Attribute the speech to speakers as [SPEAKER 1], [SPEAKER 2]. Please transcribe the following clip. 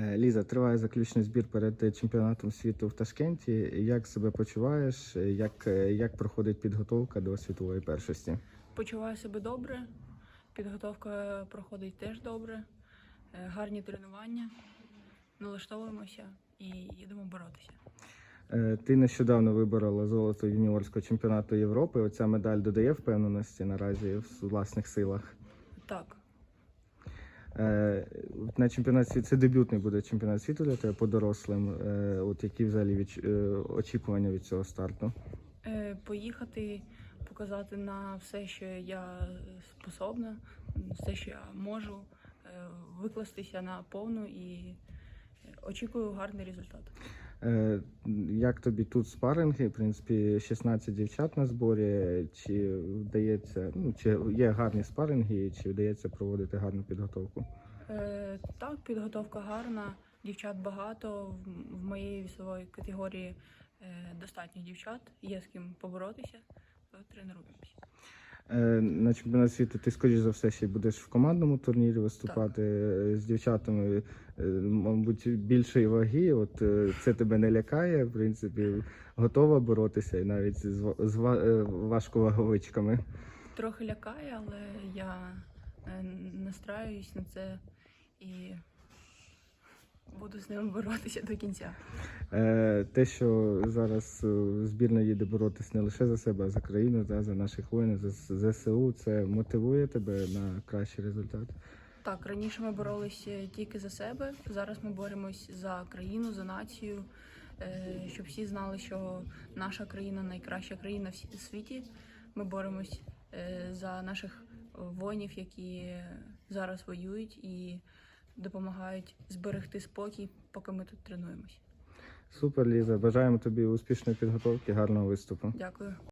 [SPEAKER 1] Е, Ліза, триває заключний збір перед чемпіонатом світу в Ташкенті. Як себе почуваєш? Як, е, як проходить підготовка до світової першості?
[SPEAKER 2] Почуваю себе добре, підготовка проходить теж добре, е, гарні тренування, налаштовуємося і їдемо боротися.
[SPEAKER 1] Ти нещодавно виборола золото юніорського чемпіонату Європи. Оця медаль додає впевненості наразі в власних силах.
[SPEAKER 2] Так,
[SPEAKER 1] На чемпіонат світу це дебютний буде чемпіонат світу для тебе по дорослим. Е, От які взагалі від, е, очікування від цього старту?
[SPEAKER 2] е, поїхати, показати на все, що я способна, все, що я можу, е, викластися на повну і е, очікую гарний результат.
[SPEAKER 1] Е, Як тобі тут спаринги? В принципі, 16 дівчат на зборі. Чи вдається, ну чи є гарні спаринги, чи вдається проводити гарну підготовку?
[SPEAKER 2] Е, Так, підготовка гарна, дівчат багато. В- моєї вісової категорії е, достатньо дівчат, є з ким поборотися, тренуємося.
[SPEAKER 1] Е, На чемпіонат світу ти, скоріш за все, ще будеш в командному турнірі виступати е, з дівчатами, е, мабуть, більшої ваги. От це тебе не лякає, в принципі, готова боротися і навіть з, з важковаговичками.
[SPEAKER 2] Трохи лякає, але я настраююсь на це і буду з ними боротися до кінця.
[SPEAKER 1] Е, Те, що зараз е, збірна їде боротись не лише за себе, а за країну, та, за наших воїнів, за ЗСУ, це мотивує тебе на кращий результат.
[SPEAKER 2] Так, раніше ми боролися тільки за себе. Зараз ми боремось за країну, за націю, е, щоб всі знали, що наша країна найкраща країна в світі. Ми боремось е, за наших воїнів, які зараз воюють і допомагають зберегти спокій, поки ми тут тренуємось.
[SPEAKER 1] Супер, Ліза. Бажаємо тобі успішної підготовки, гарного виступу.
[SPEAKER 2] Дякую.